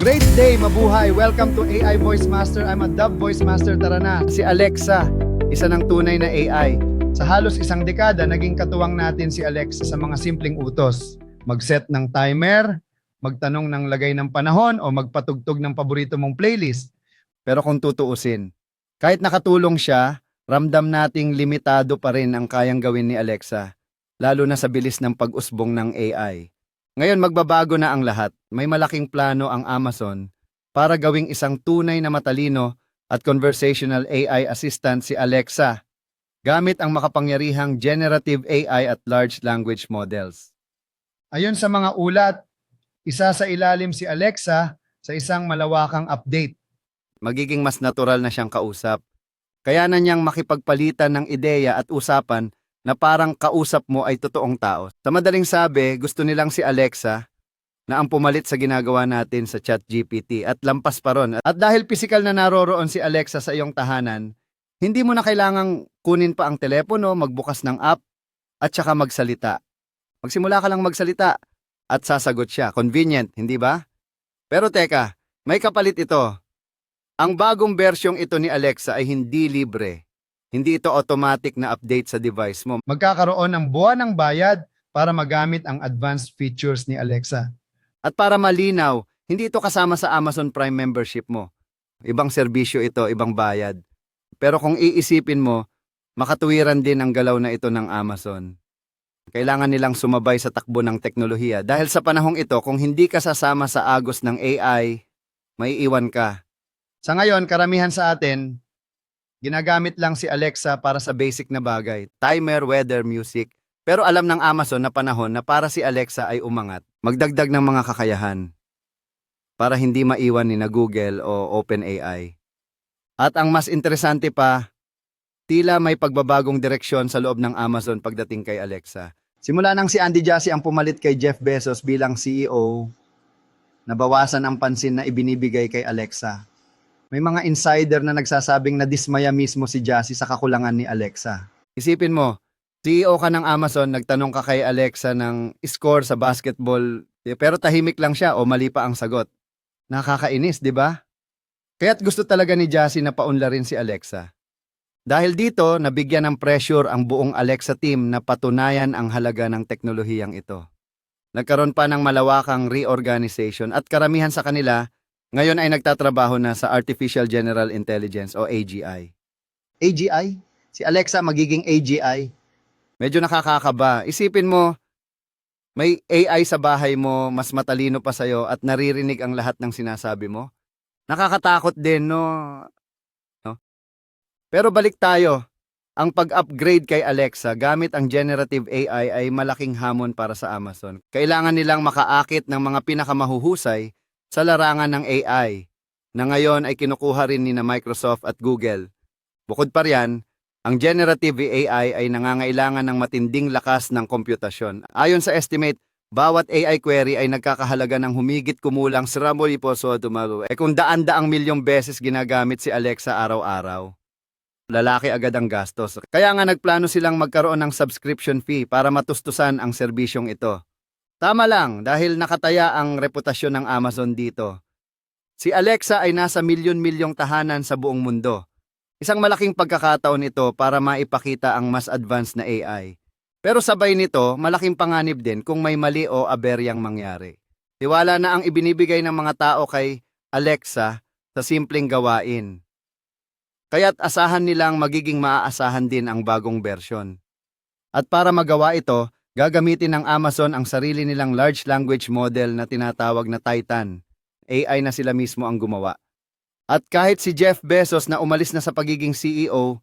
Great day, mabuhay! Welcome to AI Voice Master. I'm a Dub Voice Master. Tara na. Si Alexa, isa ng tunay na AI. Sa halos isang dekada, naging katuwang natin si Alexa sa mga simpleng utos. Mag-set ng timer, magtanong ng lagay ng panahon, o magpatugtog ng paborito mong playlist. Pero kung tutuusin, kahit nakatulong siya, ramdam nating limitado pa rin ang kayang gawin ni Alexa, lalo na sa bilis ng pag-usbong ng AI. Ngayon magbabago na ang lahat. May malaking plano ang Amazon para gawing isang tunay na matalino at conversational AI assistant si Alexa gamit ang makapangyarihang generative AI at large language models. Ayon sa mga ulat, isa sa ilalim si Alexa sa isang malawakang update. Magiging mas natural na siyang kausap. Kaya na niyang makipagpalitan ng ideya at usapan na parang kausap mo ay totoong tao. Sa madaling sabi, gusto nilang si Alexa na ang pumalit sa ginagawa natin sa ChatGPT at lampas pa ron. At dahil pisikal na naroroon si Alexa sa iyong tahanan, hindi mo na kailangang kunin pa ang telepono, magbukas ng app, at saka magsalita. Magsimula ka lang magsalita at sasagot siya. Convenient, hindi ba? Pero teka, may kapalit ito. Ang bagong versyong ito ni Alexa ay hindi libre. Hindi ito automatic na update sa device mo. Magkakaroon ng buwan ng bayad para magamit ang advanced features ni Alexa. At para malinaw, hindi ito kasama sa Amazon Prime membership mo. Ibang serbisyo ito, ibang bayad. Pero kung iisipin mo, makatuwiran din ang galaw na ito ng Amazon. Kailangan nilang sumabay sa takbo ng teknolohiya dahil sa panahong ito, kung hindi ka sasama sa agos ng AI, may iwan ka. Sa ngayon, karamihan sa atin, Ginagamit lang si Alexa para sa basic na bagay, timer, weather, music. Pero alam ng Amazon na panahon na para si Alexa ay umangat, magdagdag ng mga kakayahan para hindi maiwan ni na Google o OpenAI. At ang mas interesante pa, tila may pagbabagong direksyon sa loob ng Amazon pagdating kay Alexa. Simula nang si Andy Jassy ang pumalit kay Jeff Bezos bilang CEO, nabawasan ang pansin na ibinibigay kay Alexa. May mga insider na nagsasabing na dismaya mismo si Jassy sa kakulangan ni Alexa. Isipin mo, CEO ka ng Amazon, nagtanong ka kay Alexa ng score sa basketball, eh, pero tahimik lang siya o mali pa ang sagot. Nakakainis, di ba? Kaya't gusto talaga ni Jassy na paunlarin si Alexa. Dahil dito, nabigyan ng pressure ang buong Alexa team na patunayan ang halaga ng teknolohiyang ito. Nagkaroon pa ng malawakang reorganization at karamihan sa kanila ngayon ay nagtatrabaho na sa Artificial General Intelligence o AGI. AGI? Si Alexa magiging AGI? Medyo nakakakaba. Isipin mo, may AI sa bahay mo, mas matalino pa sa'yo at naririnig ang lahat ng sinasabi mo. Nakakatakot din, no? no? Pero balik tayo. Ang pag-upgrade kay Alexa gamit ang generative AI ay malaking hamon para sa Amazon. Kailangan nilang makaakit ng mga pinakamahuhusay sa larangan ng AI na ngayon ay kinukuha rin ni na Microsoft at Google. Bukod pa riyan, ang generative AI ay nangangailangan ng matinding lakas ng komputasyon. Ayon sa estimate, bawat AI query ay nagkakahalaga ng humigit kumulang sa po so tumago. Eh kung daan-daang milyong beses ginagamit si Alexa araw-araw, lalaki agad ang gastos. Kaya nga nagplano silang magkaroon ng subscription fee para matustusan ang serbisyong ito. Tama lang dahil nakataya ang reputasyon ng Amazon dito. Si Alexa ay nasa milyon-milyong tahanan sa buong mundo. Isang malaking pagkakataon ito para maipakita ang mas advanced na AI. Pero sabay nito, malaking panganib din kung may mali o aberyang mangyari. Tiwala na ang ibinibigay ng mga tao kay Alexa sa simpleng gawain. Kaya't asahan nilang magiging maaasahan din ang bagong bersyon. At para magawa ito, Gagamitin ng Amazon ang sarili nilang large language model na tinatawag na Titan. AI na sila mismo ang gumawa. At kahit si Jeff Bezos na umalis na sa pagiging CEO,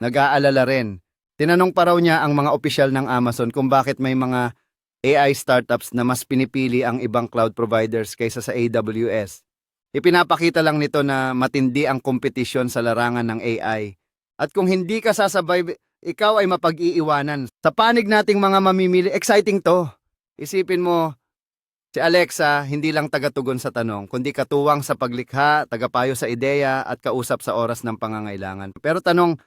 nag-aalala rin. Tinanong pa raw niya ang mga opisyal ng Amazon kung bakit may mga AI startups na mas pinipili ang ibang cloud providers kaysa sa AWS. Ipinapakita lang nito na matindi ang kompetisyon sa larangan ng AI. At kung hindi ka sasabay ikaw ay mapag-iiwanan. Sa panig nating mga mamimili, exciting to. Isipin mo, si Alexa hindi lang tagatugon sa tanong, kundi katuwang sa paglikha, tagapayo sa ideya at kausap sa oras ng pangangailangan. Pero tanong,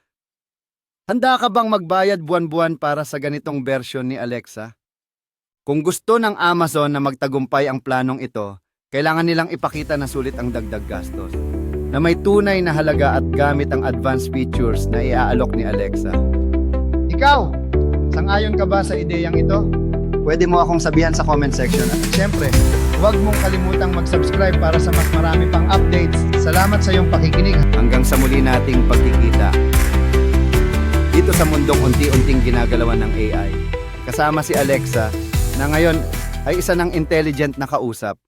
handa ka bang magbayad buwan-buwan para sa ganitong version ni Alexa? Kung gusto ng Amazon na magtagumpay ang planong ito, kailangan nilang ipakita na sulit ang dagdag gastos. Na may tunay na halaga at gamit ang advanced features na iaalok ni Alexa. Ikaw, sangayon ka ba sa ideyang ito? Pwede mo akong sabihan sa comment section. At syempre, huwag mong kalimutang mag-subscribe para sa mas marami pang updates. Salamat sa iyong pakikinig. Hanggang sa muli nating pagkikita. Dito sa mundong unti-unting ginagalawan ng AI. Kasama si Alexa na ngayon ay isa ng intelligent na kausap